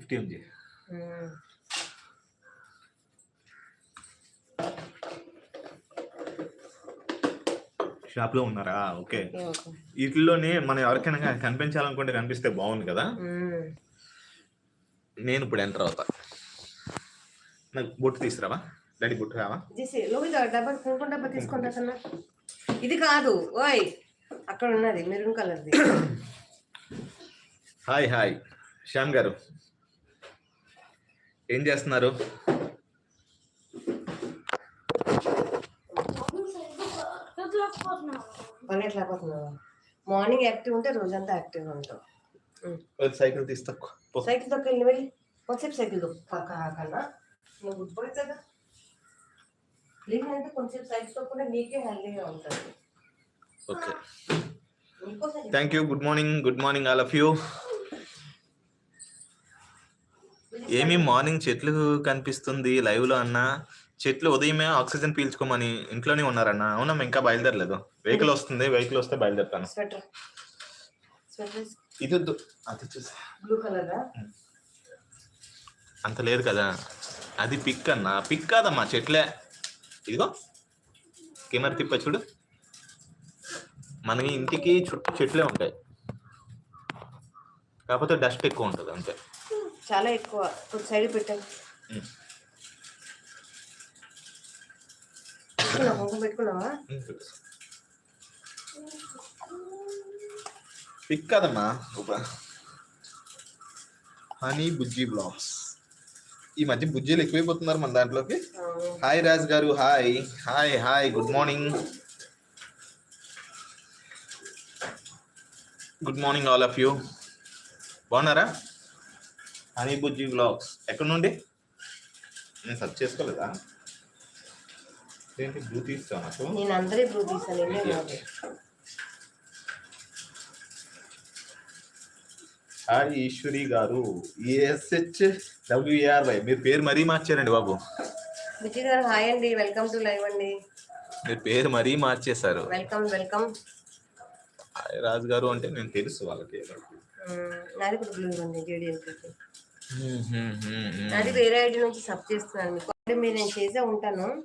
Fifty MG ఉమ్. షాప్లో ఉన్నారా okay. వీటిల్లోనే మనం ఎవరికైనా కనిపించాలనుకుంటే కనిపిస్తే బాగుంది కదా. నేను ఇప్పుడు ఎంటర్ అవుతా. నాకు బొట్టు తీసుకురావా? డాడీ బొట్టు రావా? ఇది కాదు ఓయ్ అక్కడ ఉన్నది మెరూన్ కలర్ది. Hi hi. శ్యామ్ గారు. ఏం చేస్తున్నారు? మార్నింగ్ యాక్టివ్ ఉంటే రోజంతా యాక్టివ్ ఉమ్. సైకిల్ తీస్తా. సైకిల్ తొక్క వెళ్ళి వెళ్ళి కొంచెంసేపు సైకిల్ కన్నా. నువ్వు కదా. ప్లీజ్ అంటే కొంచెం సైకిల్ తొక్కుంటే నీకే హెల్దీగా ఉంటుంది. Okay. Thank you good morning good morning all of you ఏమి మార్నింగ్ చెట్లు కనిపిస్తుంది లైవ్లో అన్న. చెట్లు ఉదయమే ఆక్సిజన్ పీల్చుకోమని ఇంట్లోనే ఉన్నారన్న. అవునమ్మా ఇంకా బయలుదేరలేదు. వెహికల్ వస్తుంది వెహికల్ వస్తే బయలుదేరుతాను. ఇది అది చూసి. Blue colour? అంత లేదు కదా. అది పిక్ అన్న. పిక్ కాదమ్మా చెట్లే. ఇదిగో. కెమెరా తిప్ప చూడు. మనకి ఇంటికి చుట్టూ చెట్లే ఉంటాయి. కాకపోతే డస్ట్ ఎక్కువ ఉంటుంది అంతే. చాలా ఎక్కువ కొంచెం సైడ్ పెట్టాను. పెట్టుకున్నావా? పెట్టుకున్నావా? పిక్ కాదమ్మా హనీ బుజ్జి బ్లాగ్స్. ఈ మధ్య బుజ్జీలు ఎక్కువైపోతున్నారు మన దాంట్లోకి. Hi Raj garu hi. Hi hi. Good morning good morning all of you బాగున్నారా? హనీ బుజ్జి బ్లాగ్స్ ఎక్కడ నుండి నేను సర్చ్ చేసుకోలేదా? ఏంటి బ్లూ తీస్తాను నాకు? నేను అందరి బ్లూ హాయ్ ఈశ్వరి గారు. ఏఎస్హెచ్ డబ్ల్యూఆర్ వై మీరు పేరు మరీ మార్చారండి బాబు. విజయ్ గారు హాయ్ అండి. వెల్కమ్ టు లైవ్ అండి. మీరు పేరు మరీ మార్చేశారు. వెల్కమ్ వెల్కమ్ హాయ్ రాజు గారు అంటే నేను తెలుసు వాళ్ళకి. నాది కూడా బ్లూ ఉంది జేడిఎస్ నాది వేరే ఐడి నుంచి సబ్ చేస్తున్నాను మీకు. అంటే మీరు నేను చేసే ఉంటాను.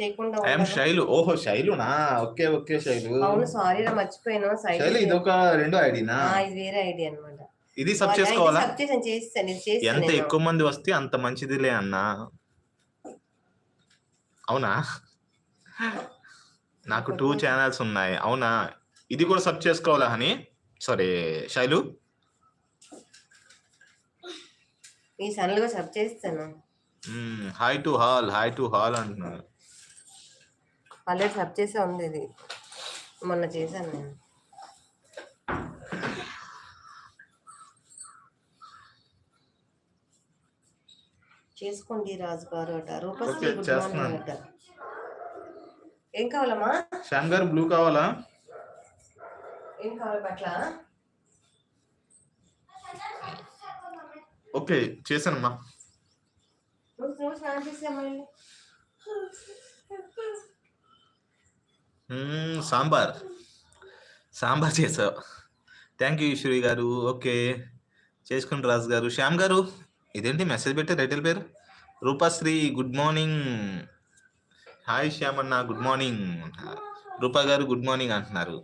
చేయకుండా ఐఎమ్. శైలు. ఓహో శైలునా ఓకే ఓకే శైలు. అవును సారీ రా మర్చిపోయాను. శైలు ఇది ఒక రెండో ఐడినా? ఇది వేరే ఐడి ఇది సబ్ చేసుకోవాలా? సబ్ చేసాను చేస్తాను ఇది ఎంత. ఎక్కువ మంది వస్తే అంత మంచిదిలే అన్నా. అవునా? నాకు టూ ఛానల్స్ ఉన్నాయి. అవునా? ఇది కూడా సబ్ చేసుకోవాలా అని సారీ శైలు. ఈ సన్నలుగా సబ్ చేస్తాను hi to all hi to all అంటున్నారు. ఆల్రెడీ సబ్ చేసే ఉంది ఇది. మొన్న చేశాను నేను. చేసుకోండి రాజు గారు అట. రూపశ్రీ ఓకే, గుడ్ చేస్తున్నాను. మార్నింగ్ అట. ఏం కావాలమ్మా? శ్యామ్ గారు బ్లూ కావాలా? ఏం కావాలి పట్ల? ఓకే చేశానమ్మా సాంబార్ సాంబార్ చేసావు థ్యాంక్ యూ ఈశ్వరి గారు ఓకే చేసుకుని రాజు గారు శ్యామ్ గారు ఇదేంటి మెసేజ్ పెట్టారు రైటల్ పేరు Roopasri good morning hi Shyam అన్న గుడ్ మార్నింగ్ రూపా గారు గుడ్ మార్నింగ్ అంటున్నారు.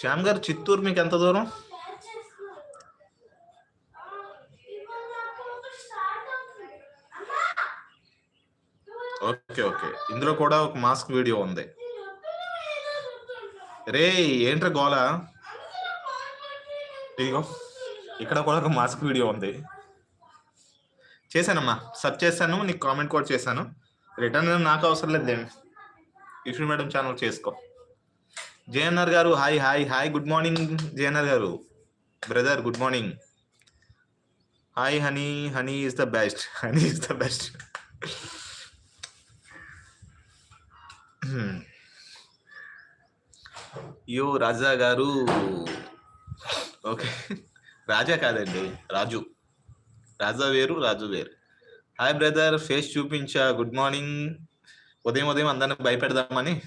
శ్యామ్ గారు చిత్తూరు మీకు ఎంత దూరం? Okay okay. ఇందులో కూడా ఒక మాస్క్ వీడియో ఉంది. రే ఏంట్రా గోల? ఇదిగో ఇక్కడ కూడా ఒక మాస్క్ వీడియో ఉంది. చేశానమ్మా. సర్చ్ చేశాను నీకు కామెంట్ కూడా చేశాను. రిటర్న్ నాకు అవసరం లేదు ఇష్యూ మేడం ఛానల్ చేసుకో. JNR garu hi hi hi good morning JNR garu. Brother good morning. Hi Honey Honey is the best Honey is the best. Yo Raja garu. Okay. రాజా కాదండి రాజు. రాజా వేరు రాజు వేరు. Hi brother face చూపించా good morning. ఉదయం ఉదయం అందరిని భయపెడదామని.